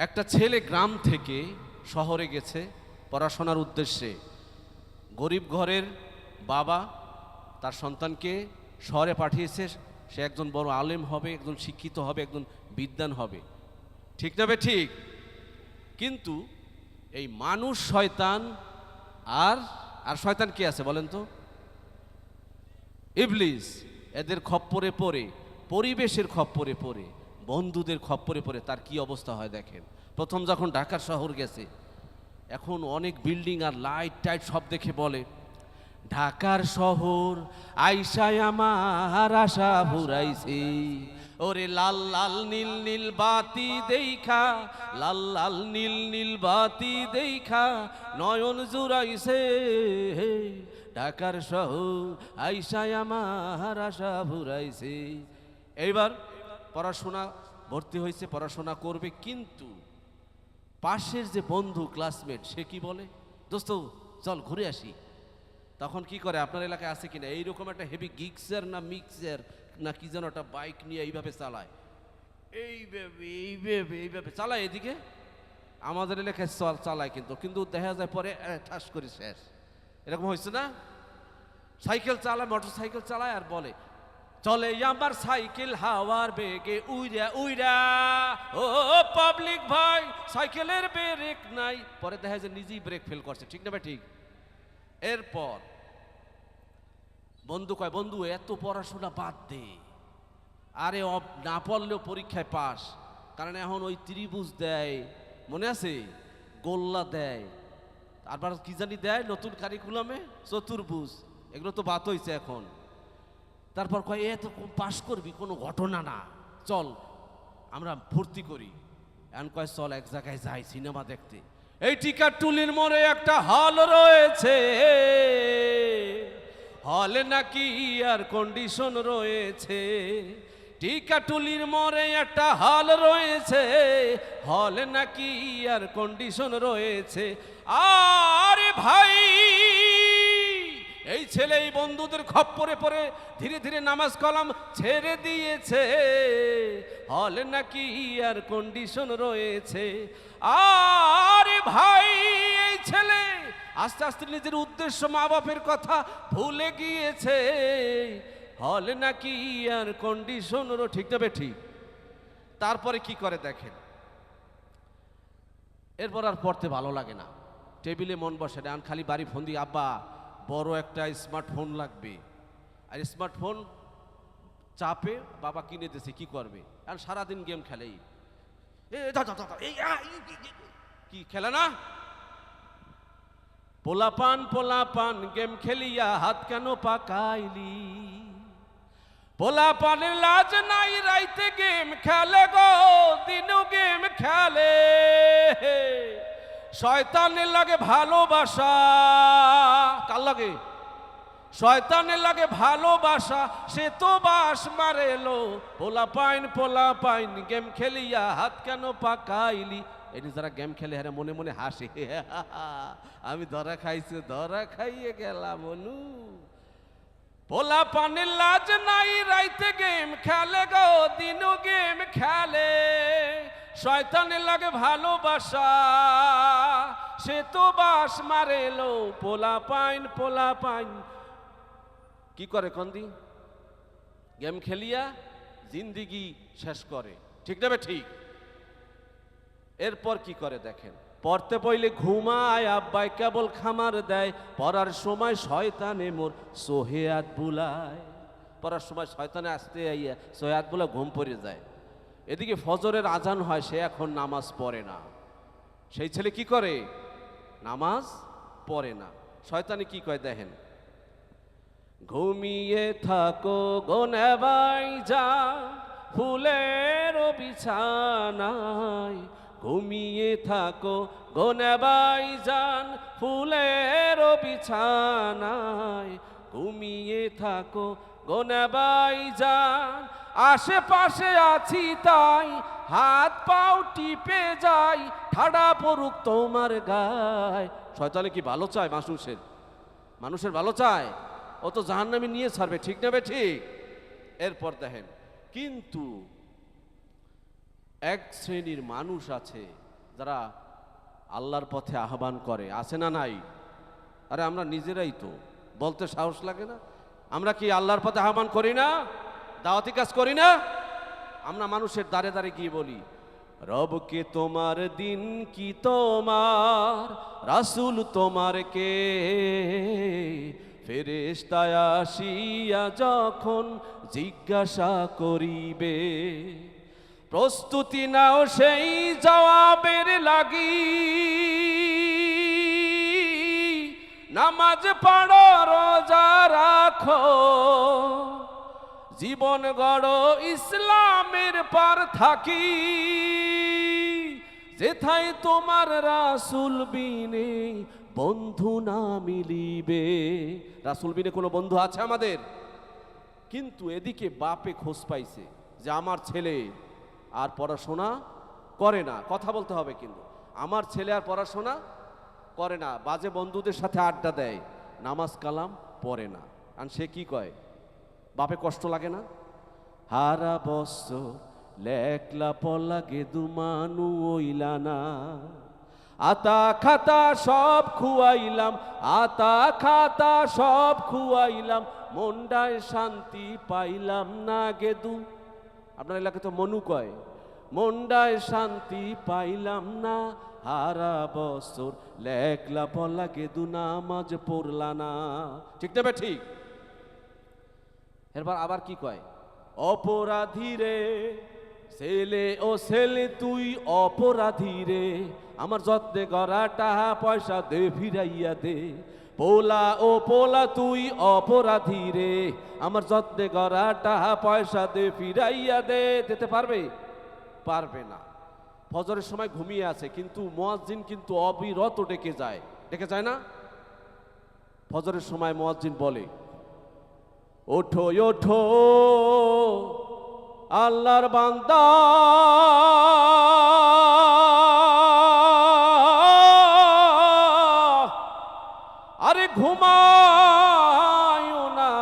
একটা ছেলে গ্রাম থেকে শহরে গেছে পড়াশোনার উদ্দেশ্যে। গরিব ঘরের বাবা তার সন্তানকে শহরে পাঠিয়েছে। সে একজন বড় আলেম হবে, একজন শিক্ষিত হবে, একজন বিদ্যান হবে। ঠিক না ঠিক? কিন্তু এই মানুষ শয়তান আর আর শয়তান কে আছে বলেন তো? ইবলিস, এদের খপ্পরে পড়ে, পরিবেশের খপ্পরে পড়ে। বন্ধুদের খপ্পরে পড়ে তার কি অবস্থা হয় দেখেন। প্রথম যখন ঢাকার শহর গেছে, এখন অনেক বিল্ডিং আর লাইট টাইট সব দেখে বলে, ঢাকার শহর আইসায় আমার আশা ভুরাইছে ওরে লাল লাল, নীল নীল বাতি দেইখা লাল লাল, নীল নীল বাতি দেইখা নয়ন জুড়াইছে। ঢাকার শহর আইসায় আমার আশা ভুরাইছে এইবার পড়াশোনা ভর্তি হয়েছে, পড়াশোনা করবে, কিন্তু পাশের যে বন্ধু ক্লাসমেট সে কি বলে? দোস্ত, চল ঘুরে আসি। তখন কি করে? আপনার এলাকায় আছে কিনা? এইরকম একটা হেভি গিক্সার না মিক্সার না কি যেন একটা বাইক নিয়ে এইভাবে চালায়? এইভাবে এইভাবে এইভাবে চালায় এদিকে? আমাদের এলাকায় চল, চালায় কিন্তু কিন্তু দেখা যায় পরে ঠাস করে শেষ। এরকম হয়েছে না? সাইকেল চালায় মোটর সাইকেল চালায় আর বলে। চলে আমার সাইকেল হাওয়ার বেগে উইরা উইরা। ও পাবলিক ভাই, সাইকেলের ব্রেক নাই। পরে দেখা যায় নিজেই ব্রেক ফেল করছে, ঠিক না ভাই ঠিক? এরপর, বন্ধু কয়, বন্ধু, এত পড়াশোনা বাদ দে। আরে না পড়লেও পরীক্ষায় পাস। কারণ এখন ওই ত্রিভুজ দেয়, মনে আছে? গোল্লা দেয়। আবার কি জানি দেয় নতুন কারিকুলামে চতুর্ভুজ। এগুলো তো বাদ হয়েছে এখন। তারপর কয়, এ তো পাস করবি, কোনো ঘটনা না। চল, আমরা ভর্তি করি। এখন কয়, চল, এক জায়গায় যাই, সিনেমা দেখতে। এই টিকার টুলির মোড়ে একটা হল রয়েছে। হলে নাকি আর কন্ডিশন রয়েছে? টিকাটুলির মোড়ে একটা হল রয়েছে। হলে নাকি আর কন্ডিশন রয়েছে? আরে ভাই ছেলে এই বন্ধুদের খপ্পরে পড়ে ধীরে ধীরে নামাজ কলাম ছেড়ে দিয়েছে। হলে নাকি আর কন্ডিশন রয়েছে? আরে ভাই, এই ছেলে আস্তে আস্তে নিজের উদ্দেশ্য মা বাপের কথা ভুলে গিয়েছে। হলে নাকি আর কন্ডিশনেরও ঠিক তবে ঠিক। তারপরে কি করে দেখেন? এরপর আর পড়তে ভালো লাগে না। টেবিলে মন বসে না খালি বাড়ি ফোন দিয়ে আব্বা বড় একটা স্মার্টফোন লাগবে। আর স্মার্টফোন চাপে বাবা কিনে দিয়েছে, কি করবে? আর সারাদিন গেম খেলেই কি খেলে না? পোলাপান পোলাপান গেম খেলিয়া হাত কেন পাকাইলি? পোলাপানের লাজ নাই রাইতে গেম খেলে গো দিনও গেম খেলে। শয়তানের লাগে ভালোবাসা। কার লাগে? শয়তানের লাগে ভালোবাসা, সে তো বাস মারেলো। পোলা পাইন পোলা পাইন, গেম খেলিয়া হাত কেন পাকাইলি? এটি যারা গেম খেলে হ্যাঁ মনে মনে হাসে। আমি ধরা খাইছি, ধরা খাইয়ে গেলাম, অনু। পোলা পানের লাজ নাই, রাইতে গেম খেলে গো দিনও গেম খেলে। শয়তানের লাগে ভালোবাসা। সে তো বাস মারেলো পোলা পাইন পোলা পাইন। কি করে কন্দি? গেম খেলিয়া জিন্দিগি শেষ করে। ঠিক না ঠিক? এরপর কি করে দেখেন? পড়তে পইলে ঘুমায়, আব্বাই কেবল খামার দেয়। পড়ার সময় শয়তানে মোর সোহেয়াত বুলায়। পড়ার সময় শয়তানে আসতে আইয়া সোহেয়াত বুলা ঘুম পড়ে যায়। এদিকে ফজরের আজান হয়, সে এখন নামাজ পড়ে না। সেই ছেলে কি করে? নামাজ পড়ে না। শয়তানে কি কয় দেখেন? ঘুমিয়ে থাকো গোনেবাই যা, ফুলের বিছানায়। ঘুমিয়ে থাকো গোনেবাই যান, ফুলের বিছানায়। ঘুমিয়ে থাকো গোনেবাই যান, আশেপাশে আছি তাই, হাত পাও টিপে যাই, ঠাডা পড়ুক তোমার গায়। শয়তানে কি ভালো চায় মানুষের? মানুষের ভালো চায়? ও তো জাহান্নামে নিয়ে ছাড়বে, ঠিক নেবে ঠিক? এরপর দেখেন, কিন্তু এক শ্রেণির মানুষ আছে, যারা আল্লাহর পথে আহ্বান করে, আছে না নাই? আরে আমরা নিজেরাই তো, বলতে সাহস লাগে না? আমরা কি আল্লাহর পথে আহ্বান করি না? দাওয়াতি কাজ করি না? আমরা মানুষের দাঁড়ে দাঁড়ে গিয়ে বলি রবকে তোমার দিন কি তোমার? রাসূল তোমার কে? ফেরেশতায় আসিয়া যখন জিজ্ঞাসা করিবে, প্রস্তুতি নাও সেই জবাবের লাগি। নামাজ পড়ো, রোজা রাখো। জীবন গড়, ইসলামের পর থাকি। যেথায় তোমার রাসুল বিনে বন্ধু না মিলিবে। রাসুল বিনে কোনো বন্ধু আছে আমাদের? কিন্তু এদিকে বাপে খোঁজ পাইছে যে আমার ছেলে আর পড়াশোনা করে না। কথা বলতে হবে কিন্তু। আমার ছেলে আর পড়াশোনা করে না, বাজে বন্ধুদের সাথে আড্ডা দেয়, নামাজ কালাম পড়ে না। আর সে কি কয়? বাপে কষ্ট লাগে না? হারা বছর লেখলা পলাগে দুমানু ওইলা না। আতা খাতা সব খুয়াইলাম, আতা খাতা সব খুয়াইলাম মন্ডায় শান্তি পাইলাম না গেদু আপনার এলাকায় তো মনু কয় মন্ডায় শান্তি পাইলাম না। হারা বছর লেখলা পলা গেদু নামাজ পড়লা না। ঠিক দেবে ঠিক? এরপর আবার কি কয়? অপরাধী রে, ছেলে ও ছেলে তুই অপরাধী রে। আমার যত্নে গড়া টাহা পয়সা দে, ফিরাইয়া দে। পোলা ও পোলা তুই অপরাধী রে। আমার যত্নে গড়া টাহা পয়সা দে, ফিরাইয়া দে। দিতে পারবে? পারবে না। ফজরের সময় ঘুমিয়ে আছে, কিন্তু মোয়াজ্জিন কিন্তু অবিরত ডেকে যায়। ডেকে যায় না? ফজরের সময় মোয়াজ্জিন বলে, ওঠো ওঠো, আল্লাহর বান্দা। আরে ঘুমায় না।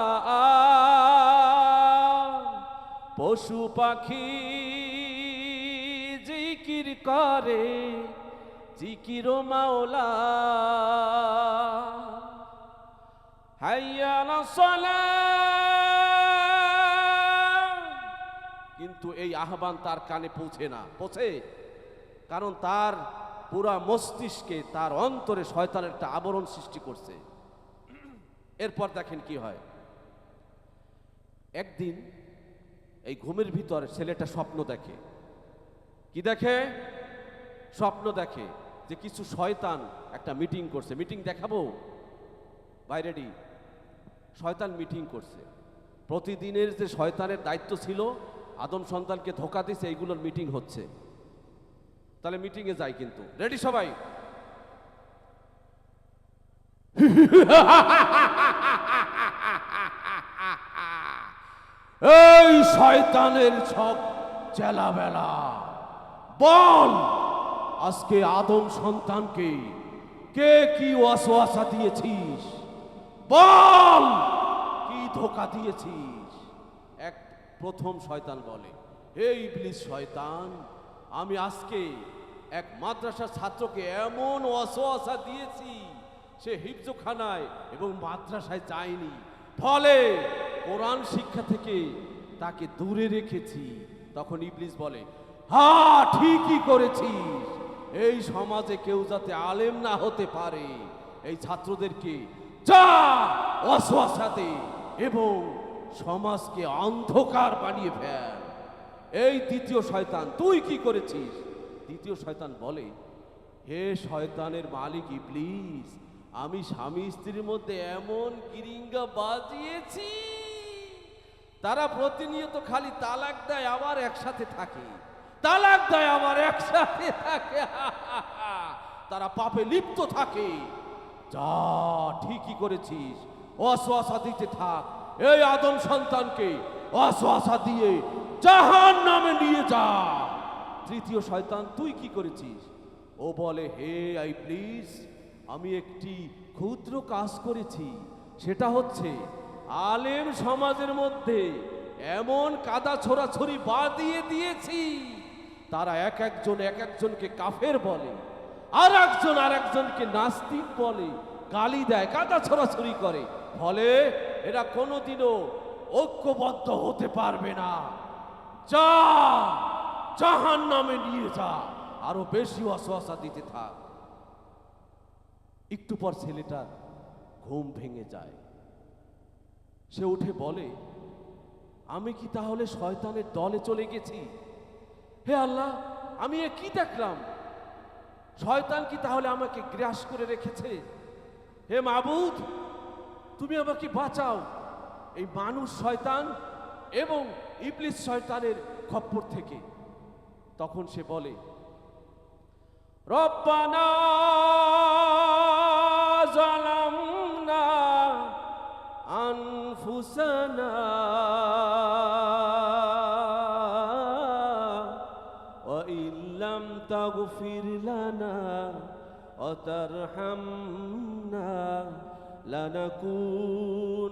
পশু পাখি জিকির করে, জিকির মাওলা। হাইয়া সালাহ। কিন্তু এই আহ্বান তার কানে পৌঁছে না, পৌঁছে। কারণ তার পুরা মস্তিষ্কে, তার অন্তরে শয়তানের একটা আবরণ সৃষ্টি করছে। এরপর দেখেন কি হয়। একদিন এই ঘুমের ভিতর ছেলেটা স্বপ্ন দেখে। কি দেখে? স্বপ্ন দেখে যে কিছু শয়তান একটা মিটিং করছে। মিটিং দেখাবো? বাইরেডি শয়তান মিটিং করছে। প্রতিদিনের যে শয়তানের দায়িত্ব ছিল, আদম সন্তানকে ধোকা দিছে, এইগুলোর মিটিং হচ্ছে। তাহলে মিটিংয়ে যাই কিন্তু। রেডি সবাই? এই শয়তানের সব চেলাবেলা। বল। আজকে আদম সন্তানকে কে কি ওয়াসওয়াসা দিয়েছিস? বল। কি ধোকা দিয়েছিস? এক প্রথম শয়তান বলে, হে ইবলিস শয়তান, আমি আজকে এক মাদ্রাসার ছাত্রকে এমন ওয়াসওয়াসা দিয়েছি, সে হিফজোখানায় এবং মাদ্রাসায় যায়নি। ফলে কোরআন শিক্ষা থেকে তাকে দূরে রেখেছি। তখন ইবলিস বলে হ্যাঁ ঠিকই করেছিস। এই সমাজে কেউ যাতে আলেম না হতে পারে, এই ছাত্রদেরকে যা এবং সমাজকে অন্ধকার বানিয়ে ফেল। এই দ্বিতীয় শয়তান, তুই কি করেছিস? দ্বিতীয় শয়তান বলে, হে শয়তানের মালিক ইবলিস, আমি স্বামী স্ত্রীর মধ্যে এমন কিরিঙ্গা বাজিয়েছি, তারা প্রতিনিয়ত খালি তালাক দেয়, আবার একসাথে থাকে। তালাক দেয় আবার একসাথে থাকে। তারা পাপে লিপ্ত থাকে। যা ঠিকই করেছিস, অশ্বাসা দিতে থাক। এই আদম সন্তানকে অশ্বাসা দিয়ে জাহান নামে নিয়ে যা। তৃতীয় শয়তান, তুই কি করেছিস? ও বলে, হে, আই প্লিজ, আমি একটি ক্ষুদ্র কাজ করেছি। সেটা হচ্ছে, আলেম সমাজের মধ্যে এমন কাদা ছোড়াছড়ি বা দিয়ে দিয়েছি। তারা এক একজন, এক একজনকে কাফের বলে, আর একজন, আর একজনকে নাস্তিক বলে, গালি দেয় কাদা ছড়াছড়ি করে। ফলে এরা কোনোদিনও ঐক্যবদ্ধ হতে পারবে না। যা জাহান নামে নিয়ে যা, আরও বেশি অসহসা দিতে থাক। একটু পর ছেলেটা ঘুম ভেঙে যায়। সে উঠে বলে, আমি কি তাহলে শয়তানের দলে চলে গেছি? হে আল্লাহ, আমি এ কি দেখলাম? শয়তান কি তাহলে আমাকে গ্রাস করে রেখেছে? হে মাবুদ, তুমি আমাকে বাঁচাও। এই মানুষ শয়তান এবং ইবলিস শয়তানের খপ্পর থেকে। তখন সে বলে, রব্বানা জালামনা আনফুসানা تغفر لنا وترحمنا لنكونن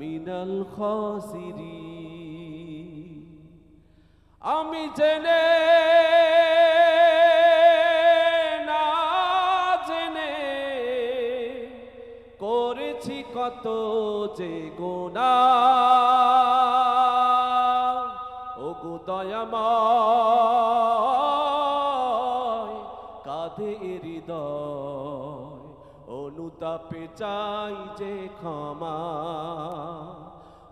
من الخاسرين আমি জেনে না জেনে করেছি কত যে গোনা ও গো চাই যে ক্ষমা।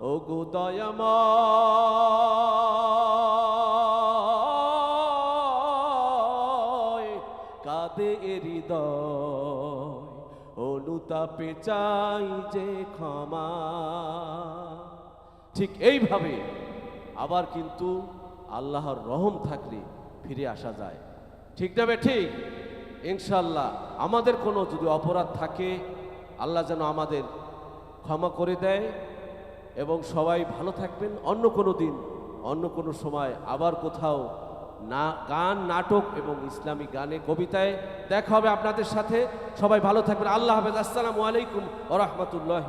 ও গো দয়াময়, কাঁদে হৃদয়। অনুতাপে চাই যে ক্ষমা। ঠিক এইভাবে আবার কিন্তু আল্লাহর রহম থাকলে ফিরে আসা যায়। ঠিক না ঠিক? ইনশাল্লাহ আমাদের কোনো যদি অপরাধ থাকে আল্লাহ যেন আমাদের ক্ষমা করে দেয় এবং সবাই ভালো থাকবেন। অন্য কোনো দিন, অন্য কোনো সময় আবার কোথাও না, গান, নাটক এবং ইসলামী গানে, কবিতায় দেখা হবে আপনাদের সাথে। সবাই ভালো থাকবেন। আল্লাহ হাফেজ। আসসালামু আলাইকুম ও রহমতুল্লাহ